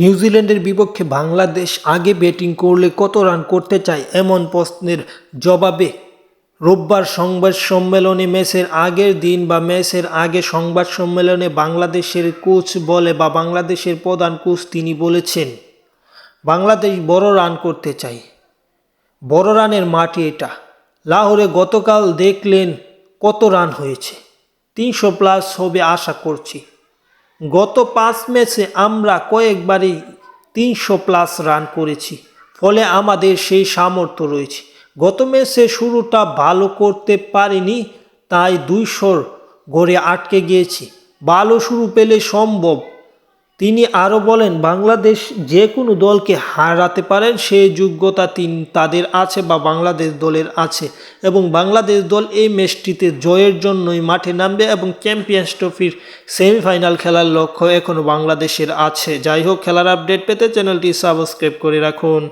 নিউজিল্যান্ডের বিপক্ষে বাংলাদেশ আগে ব্যাটিং করলে কত রান করতে চায় এমন প্রশ্নের জবাবে রোববার সংবাদ সম্মেলনে ম্যাচের আগের দিন বা ম্যাচের আগে সংবাদ সম্মেলনে বাংলাদেশের কোচ বলে বা বাংলাদেশের প্রধান কোচ তিনি বলেছেন, বাংলাদেশ বড় রান করতে চাই বড় রানের মাটি এটা। লাহোরে গতকাল দেখলেন কত রান হয়েছে। তিনশো প্লাস হবে আশা করছি। গত পাঁচ ম্যাচে আমরা কয়েকবারই তিনশো প্লাস রান করেছি, ফলে আমাদের সেই সামর্থ্য রয়েছে। গত ম্যাচে শুরুটা ভালো করতে পারিনি, তাই দুইশোর গড়ে আটকে গিয়েছি। ভালো শুরু পেলে সম্ভব। তিনি আরও বলেন, বাংলাদেশ যে কোনো দলকে হারাতে পারেন সেই যোগ্যতা তিন তাদের আছে বা বাংলাদেশ দলের আছে এবং বাংলাদেশ দল এই ম্যাচটিতে জয়ের জন্যই মাঠে নামবে এবং চ্যাম্পিয়ন্স ট্রফির সেমিফাইনাল খেলার লক্ষ্য এখনও বাংলাদেশের আছে। যাই হোক, খেলার আপডেট পেতে চ্যানেলটি সাবস্ক্রাইব করে রাখুন।